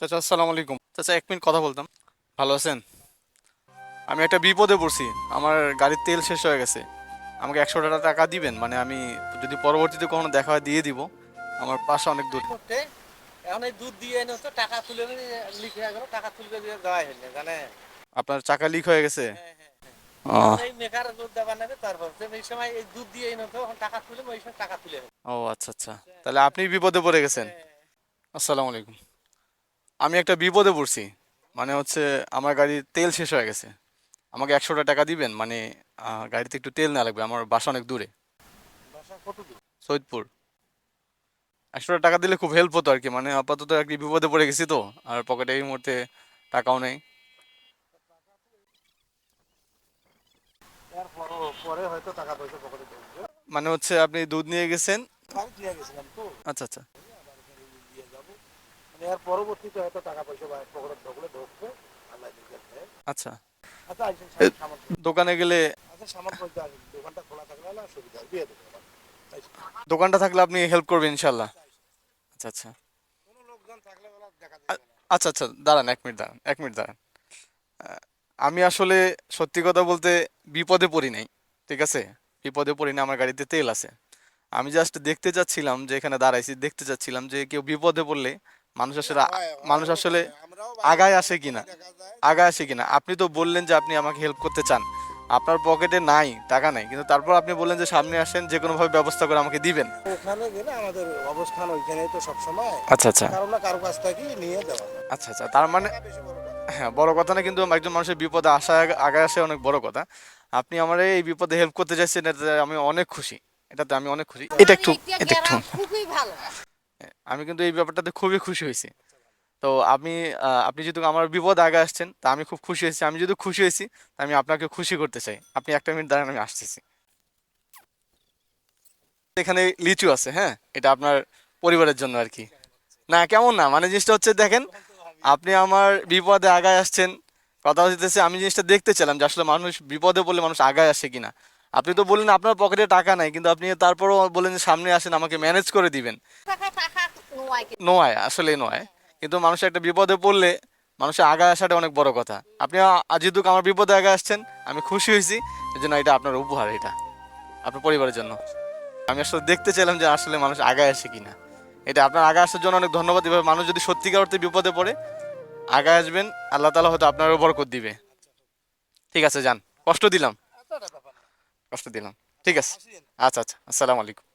চাচা আসসালামু আলাইকুম। চাচা এক মিনিট কথা বলতাম। ভালো আছেন? আমি একটা বিপদে পড়ছি। আমার গাড়ির তেল শেষ হয়ে গেছে। আমাকে একশো টাকা দিবেন? মানে আমি যদি পরবর্তীতে কখনো দেখা হয় দিয়ে দিব। আমার পাশে অনেক দূর। এখন এই দুধ দিয়ে এনে টাকা তুলে লিখে গেল। টাকা তুলে দিয়ে দেওয়া হয়নি জানে? আপনার চাকা লিক হয়ে গেছে? হ্যাঁ, হ্যাঁ, ও এই মেকার দুধ দেবার নেবে তারপর এই সময় এই দুধ দিয়ে এনে তো টাকা তুলে ওই সময় টাকা তুলে। ও আচ্ছা আচ্ছা। তাহলে আপনি বিপদে পড়ে গেছেন। আসসালামু আলাইকুম। আমি একটা বিপদে পড়ছি। মানে হচ্ছে আমার গাড়ির তেল শেষ হয়ে গেছে। আমাকে একশোটা টাকা দিবেন মানে গাড়িতে একটু তেল না লাগবে। আমার বাসা অনেক দূরে। বাসা কত দূর? সৈয়দপুর। একশো টাকা দিলে খুব হেল্প হতো আর কি মানে আপাতত আর কি বিপদে পড়ে গেছি তো। আর পকেটে এই মুহূর্তে টাকাও নেই। মানে হচ্ছে আপনি দুধ নিয়ে গেছেন? আচ্ছা আচ্ছা। মানে পরবর্তীতে হয়তো টাকা পয়সা বা পকেটে ঢুকলে ঢুকবে আল্লাহ দিকে আচ্ছা। আচ্ছা আইসেন দোকানে গেলে আচ্ছা সামান পয়সা আসেন। দোকানটা খোলা থাকলে না সুবিধা দিয়ে দেবো দোকানটা থাকলে আপনি হেল্প করবেন ইনশাল্লাহ আচ্ছা আচ্ছা কোনো লোকজন থাকলে দেখা আচ্ছা আচ্ছা দাঁড়ান এক মিনিট দাঁড়ান এক মিনিট দাঁড়ান। আমি আসলে সত্যি কথা বলতে বিপদে পড়ি নাই ঠিক আছে? বিপদে পড়ি না আমার গাড়িতে তেল আছে। আমি জাস্ট দেখতে চাচ্ছিলাম যে এখানে দাঁড়াইছি দেখতে চাচ্ছিলাম যে কেউ বিপদে পড়লে মানুষ আসলে মানুষ আসলে আগায় আসে কিনা? আগায় আসে কিনা? আপনি তো বললেন যে আপনি আমাকে হেল্প করতে চান। আপনার পকেটে নাই টাকা নাই। কিন্তু তারপর আপনি বললেন যে সামনে আসেন যে কোনোভাবে ব্যবস্থা করে আমাকে দিবেন। ওখানে গেলে আমাদের অবস্থান ওইখানেই তো সবসময়। আচ্ছা আচ্ছা। কারও না কারও কাছ থেকে নিয়ে দেওয়া আচ্ছা আচ্ছা। তার মানে। হ্যাঁ বড় কথা না কিন্তু একজন মানুষের বিপদে আসা আগে আসে অনেক বড় কথা। আপনি আমার এই বিপদে হেল্প করতে চাইছেন এটাতে আমি অনেক খুশি। এটাতে আমি অনেক খুশি। এটা একটু এটা একটু। খুবই ভালো। আমি কিন্তু এই ব্যাপারটাতে খুবই খুশি হয়েছি। তো আপনি আপনি যেহেতু আমার বিপদ আগে আসছেন, তা আমি খুব খুশি হয়েছি। আমি যদি খুশি হয়েছি আমি আপনাকে খুশি করতে চাই। আপনি একটা মিনিট দাঁড়ান, আমি আসতেছি। এখানে লিচু আছে হ্যাঁ? এটা আপনার পরিবারের জন্য আর কি। না, কেমন না? মানে জিনিসটা হচ্ছে, দেখেন, আপনি আমার বিপদে আগায় আসছেন, কথা হচ্ছে আমি জিনিসটা দেখতে চাইলাম যে আসলে মানুষ বিপদে বলে মানুষ আগায় আসে কিনা। আপনি তো বললেন আপনার পকেটে টাকা নাই, কিন্তু আপনি তারপরও বললেন যে সামনে আসেন, আমাকে ম্যানেজ করে দিবেন। টাকা নোয়াই কিন্তু। নয় আসলে নয়। কিন্তু মানুষ একটা বিপদে পড়লে মানুষের আগায় আসাটা অনেক বড় কথা। আপনি আ- আজ যেহেতু আমার বিপদে আগে আসছেন আমি খুশি হয়েছি। এই জন্য এটা আপনার উপহার এটা আপনার পরিবারের জন্য। আমি আসলে দেখতে চাইলাম যে আসলে মানুষ আগায় আসে কিনা। এটা আপনার আগে আসার জন্য অনেক ধন্যবাদ। এভাবে মানুষ যদি সত্যিকার অর্থে বিপদে পড়ে আগায় আসবেন আল্লাহ তালা হয়তো আপনারও বরকত দিবে। ঠিক আছে যান। কষ্ট দিলাম। আচ্ছা। কষ্ট দিলাম। ঠিক আছে। আচ্ছা আচ্ছা। আসসালামু আলাইকুম।